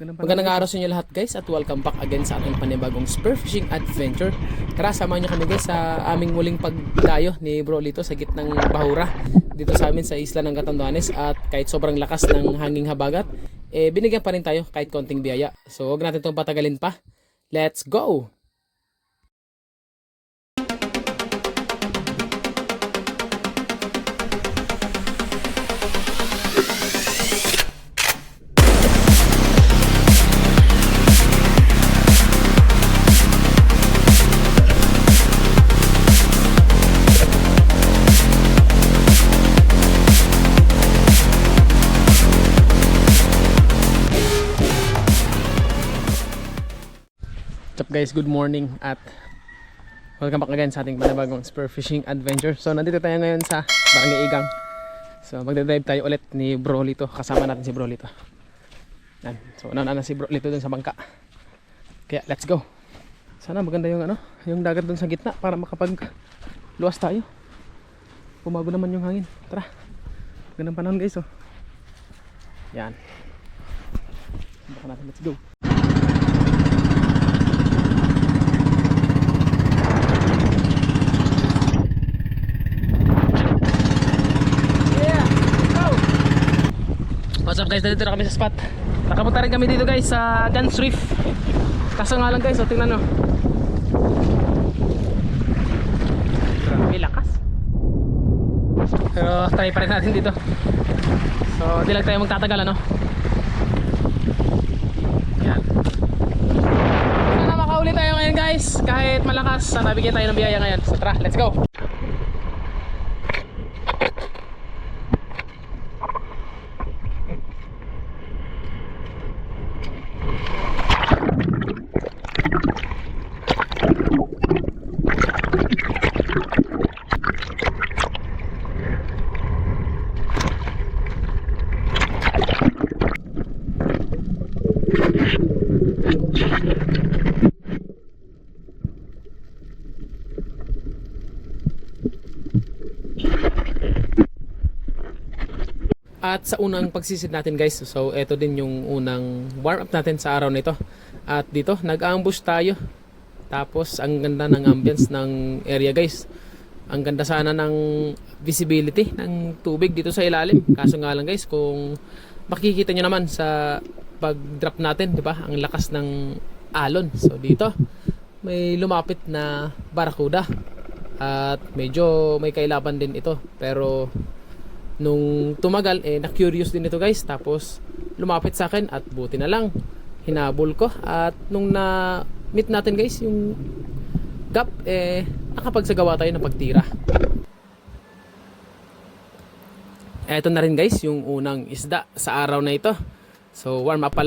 Magandang araw sa inyo lahat guys at welcome back again sa ating panibagong spear fishing adventure. Tara, samahan nyo kami guys sa aming muling pagdayo ni Bro Lito sa gitnang bahura dito sa amin sa isla ng Catanduanes at kahit sobrang lakas ng hanging habagat, eh binigyan pa rin tayo kahit konting biyaya. So huwag natin itong patagalin pa. Let's go! Guys, good morning at welcome back again sa ating panibagong spear fishing adventure. So nandito tayo ngayon sa Barangay Igang. So magdadrive tayo ulit ni Bro Lito. Kasama natin si Bro Lito. Yan. So nauna na si Bro Lito dun sa bangka. Kaya let's go. Sana maganda yung ano, yung dagat dun sa gitna para makapag luwas tayo. Pumago naman yung hangin. Tara. Magandang panahon guys oh. Yan. Baka natin, let's go. What's up guys, dito na kami sa spot. Nakapunta rin kami dito guys sa Guns Reef. Kaso nga lang guys, o tingnan nyo Grabe lakas. Pero try pa rin natin dito. So di lang tayo magtatagal ano Yan Sana makauli tayo ngayon guys. Kahit malakas, sana bigyan tayo ng biyaya ngayon. So tara, let's go At sa unang pagsisid natin guys, so ito din yung unang warm up natin sa araw na ito. At dito, nag-ambush tayo. Tapos ang ganda ng ambience ng area guys. Ang ganda sana ng visibility ng tubig dito sa ilalim. Kaso nga lang guys, kung makikita nyo naman sa pag-drop natin, di ba? Ang lakas ng alon. So dito, may lumapit na barakuda. At medyo may kailaban din ito. Pero nung tumagal eh na-curious din ito guys. Tapos lumapit sa akin at buti na lang hinabol ko. At nung na meet natin guys yung gap eh nakapagsagawa tayo ng pagtira. Eto na rin guys yung unang isda sa araw na ito. So warm up pa,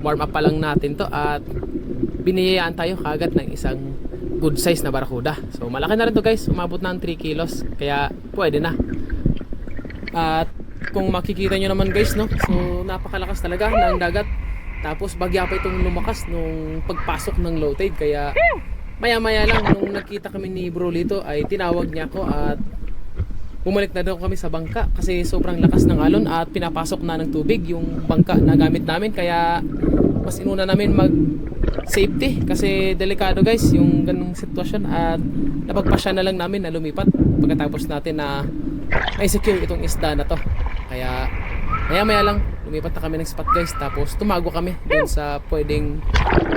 warm up pa lang natin to at biniyayaan tayo kagad ng isang good size na barakuda so malaki na rin to guys. Umabot na ng 3 kilos. Kaya pwede na at kung makikita nyo naman guys, no? So, napakalakas talaga ng dagat. Tapos, bagya pa itong lumakas nung pagpasok ng low tide. Kaya, maya-maya lang, nung nakita kami ni Bro Lito, ay tinawag niya ako at bumalik na daw kami sa bangka kasi sobrang lakas ng alon at pinapasok na ng tubig yung bangka na gamit namin. Kaya, mas inuna namin mag safety kasi delikado guys yung ganung sitwasyon at napagpasya na lang namin na lumipat pagkatapos natin na may secure itong isda na to. Kaya maya maya lang lumipat na kami ng spot guys. Tapos tumago kami dun sa pwedeng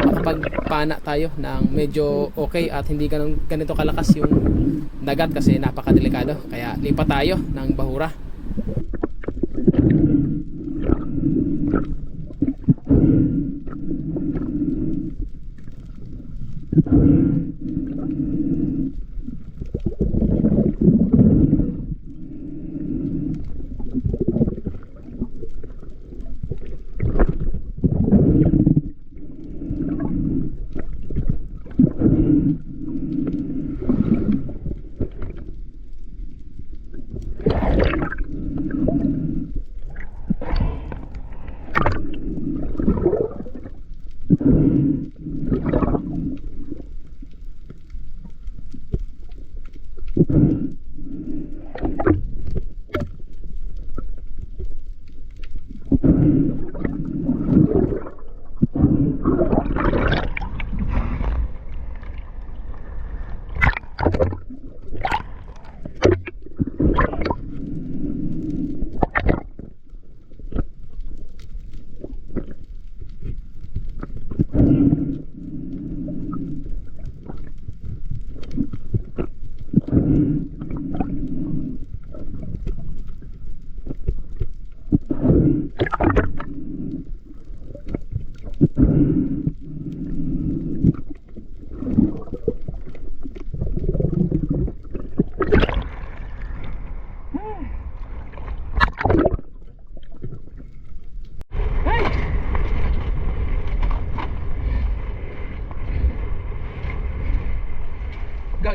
makapagpana tayo ng medyo okay at hindi ganun, ganito kalakas yung dagat kasi napakadelikado. Kaya lipat tayo ng bahura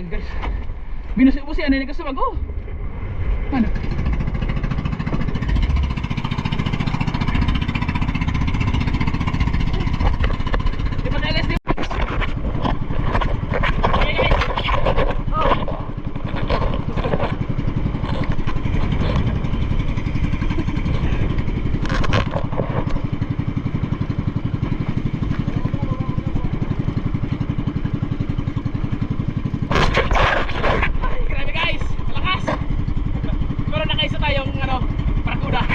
Guys. Binusi po siya, nini ka sa bago. Ano?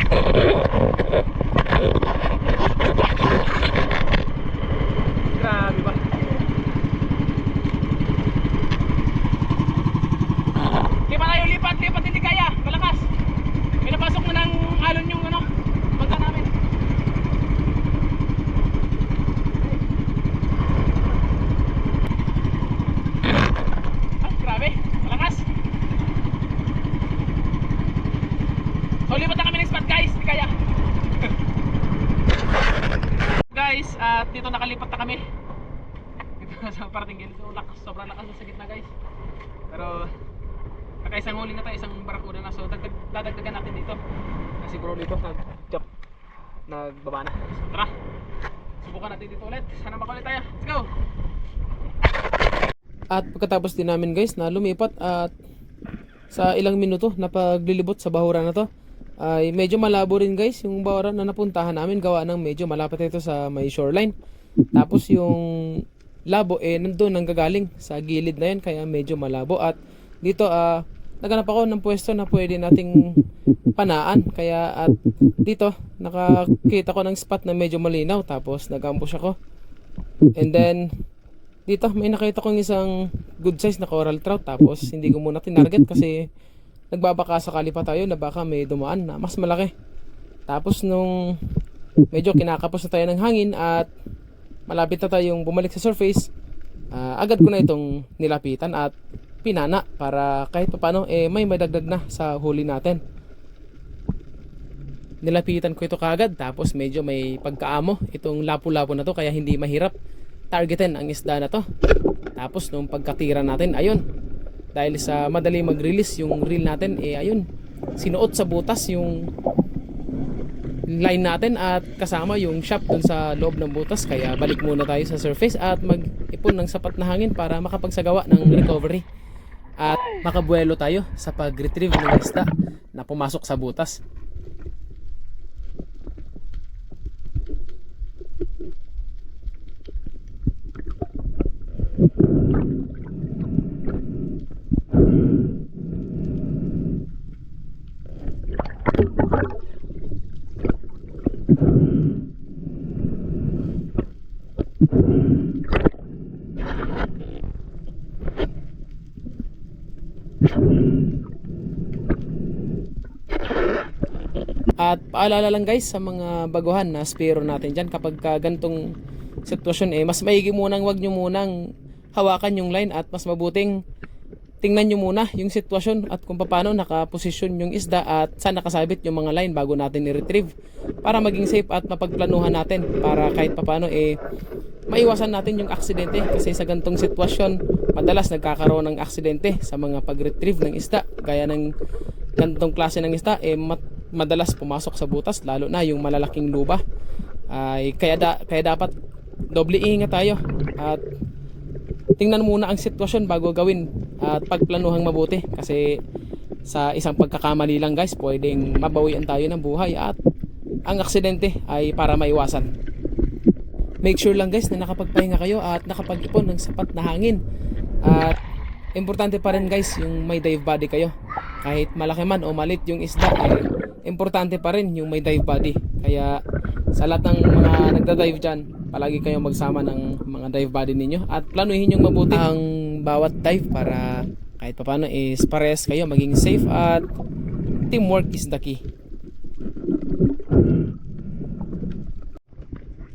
Thank you. So, lakas, sobrang lakas na sa gitna guys. Pero, kakaisang huli na tayo, isang barakuda na. So, dagdag, dadagdagan natin dito. Kasi bro dito, nag-jump. Nagbaba na. So, tara. Subukan natin dito ulit. Sana makulit tayo. Let's go! At pagkatapos din namin guys na lumipat at sa ilang minuto na paglilibot sa bahura na to ay medyo malabo rin guys yung bahura na napuntahan namin gawa ng medyo malapit ito sa may shoreline. Tapos yung labo eh nandun nang gagaling sa gilid na yan kaya medyo malabo. At dito ah naghanap ako ng pwesto na pwede nating panaan. Kaya at dito nakakita ko ng spot na medyo malinaw tapos nag-ambush ako. And then dito may nakita kong isang good size na coral trout tapos hindi ko muna tinarget kasi nagbabaka sakali pa tayo na baka may dumaan na mas malaki. Tapos nung medyo kinakapos na tayo ng hangin at malapit na tayong bumalik sa surface. Ah, agad ko na itong nilapitan at pinana para kahit paano eh may madagdag na sa huli natin. Nilapitan ko ito kagad tapos medyo may pagkaamo itong lapu-lapu na to kaya hindi mahirap targetin ang isda na to. Tapos nung pagkatira natin ayun. Dahil sa madali mag-release yung reel natin eh ayun. Sinuot sa butas yung line natin at kasama yung shop dun sa loob ng butas. Kaya balik muna tayo sa surface at mag-ipon ng sapat na hangin para makapagsagawa ng recovery. At makabuelo tayo sa pag-retrieve ng isda na pumasok sa butas At paalala lang guys sa mga baguhan na spiro natin dyan kapag ka gantong sitwasyon eh mas maigi munang wag nyo munang hawakan yung line at mas mabuting tingnan nyo muna yung sitwasyon at kung paano nakaposisyon yung isda at saan nakasabit yung mga line bago natin i-retrieve para maging safe at mapagplanuhan natin para kahit paano eh maiwasan natin yung aksidente kasi sa gantong sitwasyon madalas nagkakaroon ng aksidente sa mga pag-retrieve ng isda gaya ng gantong klase ng isda eh mat- madalas pumasok sa butas lalo na yung malalaking luba. Ay kaya da- kaya dapat doble ingat tayo at tingnan muna ang sitwasyon bago gawin at pagplanuhang mabuti kasi sa isang pagkakamali lang guys pwedeng mabawian tayo ng buhay at ang aksidente ay para maiwasan. Make sure lang guys na nakapagpahinga kayo at nakapag-ipon ng sapat na hangin. At importante pa rin guys yung may dive body kayo kahit malaki man o malit yung isda eh, importante pa rin yung may dive body. Kaya sa lahat ng mga nagda-dive dyan palagi kayong magsama ng mga dive body ninyo at planuhin yung mabuti. Ang bawat dive para kahit paano is pares kayo maging safe at teamwork is the key.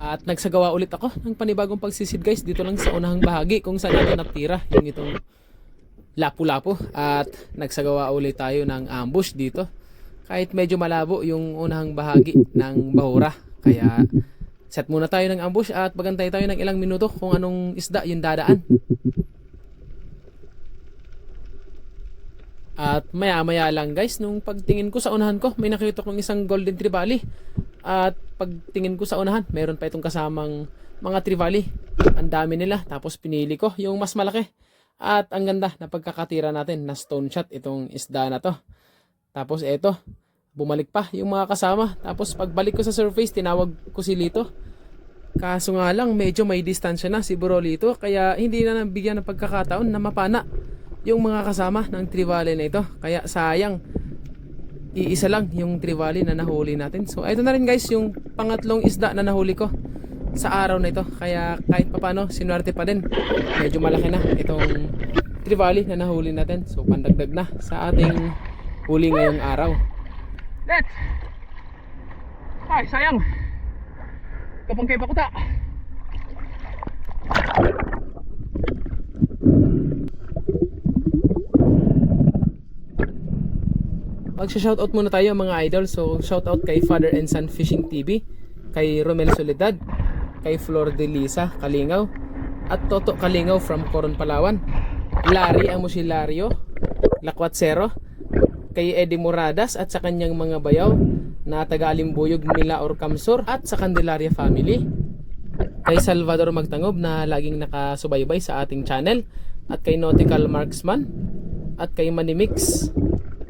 At nagsagawa ulit ako ng panibagong pagsisid guys dito lang sa unahang bahagi kung saan natin natira yung itong lapu-lapu at nagsagawa ulit tayo ng ambush dito kahit medyo malabo yung unahang bahagi ng bahura kaya set muna tayo ng ambush at magantay tayo ng ilang minuto kung anong isda yung dadaan At maya maya lang guys, nung pagtingin ko sa unahan ko, may nakita kong isang golden trevally. At pagtingin ko sa unahan, meron pa itong kasamang mga trevally. Ang dami nila. Tapos pinili ko yung mas malaki. At ang ganda na pagkakatira natin na stone shot itong isda na to. Tapos eto, bumalik pa yung mga kasama. Tapos pagbalik ko sa surface, tinawag ko si Lito. Kaso nga lang, medyo may distansya na si Bro Lito. Kaya hindi na nabigyan ng pagkakataon na mapana yung mga kasama ng Trivali na ito. Kaya sayang, iisa lang yung Trivali na nahuli natin. So ito na rin guys, yung pangatlong isda na nahuli ko sa araw na ito. Kaya kahit papano, sinuwerte pa din. Medyo malaki na itong Trivali na nahuli natin. So pandagdag na sa ating huli ngayong araw. Let's! Ay, sayang! Kapang kay Bakuta! Magsha-shoutout muna tayo mga idol. So, shoutout kay Father and Son Fishing TV, kay Romel Soledad, kay Flor de Lisa Kalingaw, at Toto Kalingaw from Coron, Palawan. Larry Amusilario, Lakwatsero, kay Eddie Moradas at sa kanyang mga bayaw na taga Alimbuyog Mila or Kamsur at sa Candelaria family. Kay Salvador Magtangob na laging nakasubaybay sa ating channel at kay Nautical Marksman at kay Manimix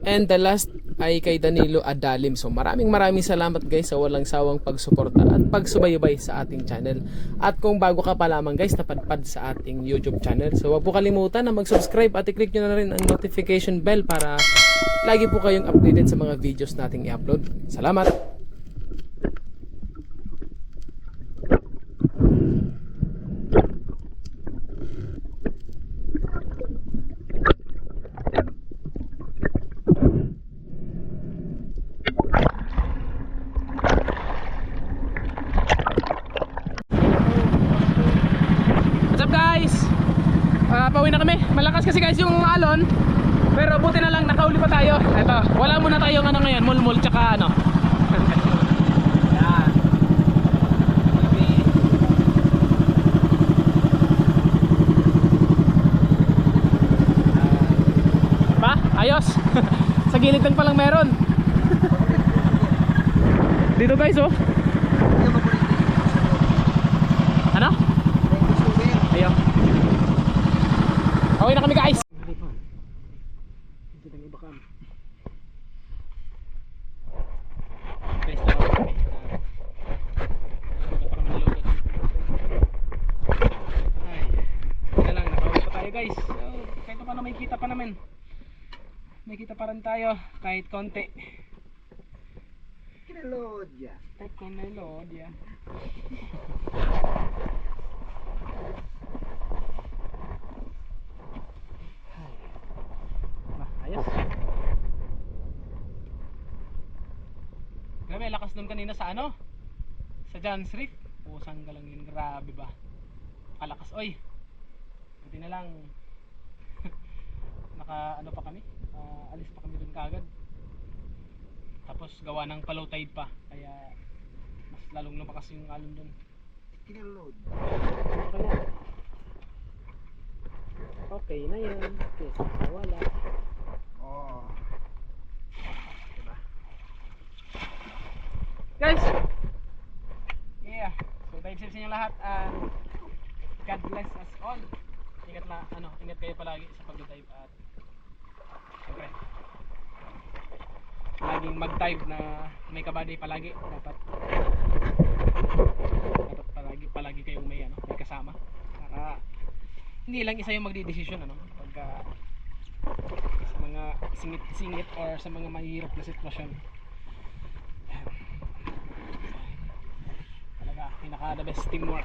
And the last ay kay Danilo Adalim. So maraming maraming salamat guys sa walang sawang pagsuporta at pagsubaybay sa ating channel. At kung bago ka pa lamang guys, napadpad sa ating YouTube channel. So huwag po kalimutan na mag-subscribe at i-click nyo na rin ang notification bell para lagi po kayong updated sa mga videos nating i-upload. Salamat! What's up guys? Ah, pauwi na kami. Malakas kasi guys yung alon. Pero buti na lang nakauli pa tayo. Ito, wala muna tayong ano ngayon, mulmul tsaka ano. Pa? Ayos. Sa gilid lang palang meron. Dito guys oh. Ano? Ayun. Okay na kami guys. Guys. Ay, na lang, nakauwi pa tayo guys. So, kahit pa paano may kita pa naman. May kita pa rin tayo, kahit konti. Kinalod ya. Kahit konti, Lord, yeah. Ba, ayos. Lakas nun kanina sa ano? Sa John's Reef. Pusang galang yun, grabe ba? Kalakas, oy. Buti na lang. Naka, ano pa kami? Ah, alis pa kami dun kagad. Tapos gawa ng palow tide pa. Kaya mas lalong lumakas yung alon dun. Kinalod. Okay na. Okay na yan. Kesa wala. Oh. Guys! Yeah. So, tayo sa inyo lahat and God bless us all. Ingat na, ano, ingat kayo palagi sa pag-dive at syempre laging mag-dive na may kabady palagi dapat dapat palagi palagi kayong may ano may kasama para hindi lang isa yung magdidesisyon ano pagka sa mga singit-singit or sa mga mahirap na sitwasyon Ayan. talaga pinaka the best teamwork